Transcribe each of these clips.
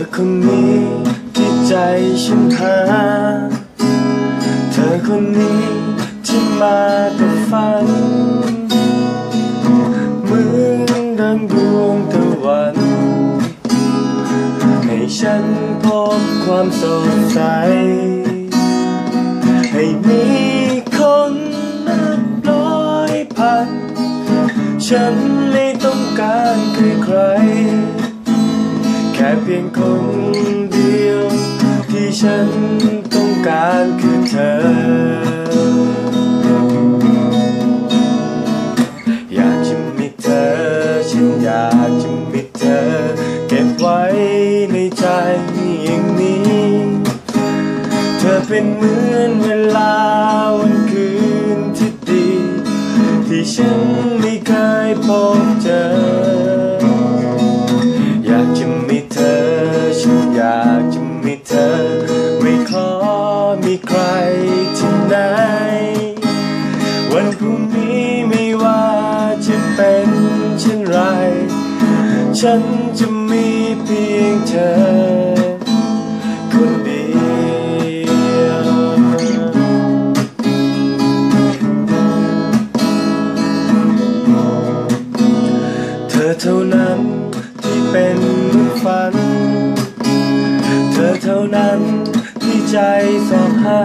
ธอคนนี้ที่ใจฉันหา เธอคนนี้ที่มากับฝันเหมือนดังดวงตะวันให้ฉันพบความสดใส ให้มีคนนับร้อยพัน ฉันไม่ต้องการใครใคร ยงคนเดียว ที่ฉันต้องการคือเธอ อยากจะมีเธอ ฉันอยากจะมีเธอ เก็บไว้ในใจอย่างนี้ เธอเป็นเหมือนเวลาวันคืนที่ดี ที่ฉันไม่เคยพบเจอ ฉันจะมีเพียงเธอ คนเดียว เธอเท่านั้นที่เป็นฝัน เธอเท่านั้นที่ใจสอบหา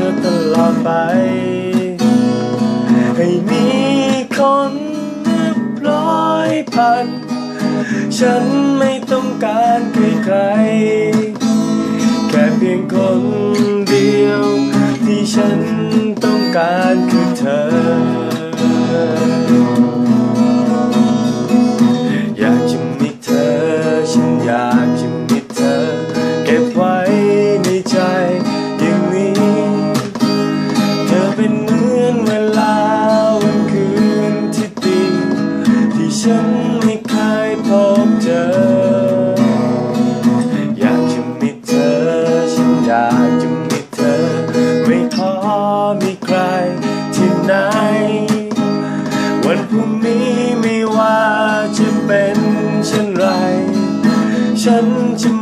ธอตลอดไป ให้มีคนร้อยพัน ฉันไม่ต้องการใครๆแค่เพียงคนเดียว ที่ฉันต้องการคือเธอ ฉันไม่เคยพบเจอ อยากจะมีเธอ ฉันอยากจะมีเธอ ไม่พอมีใครที่ไหน วันพรุ่งนี้ไม่ว่าจะเป็นเช่นไร ฉันจะ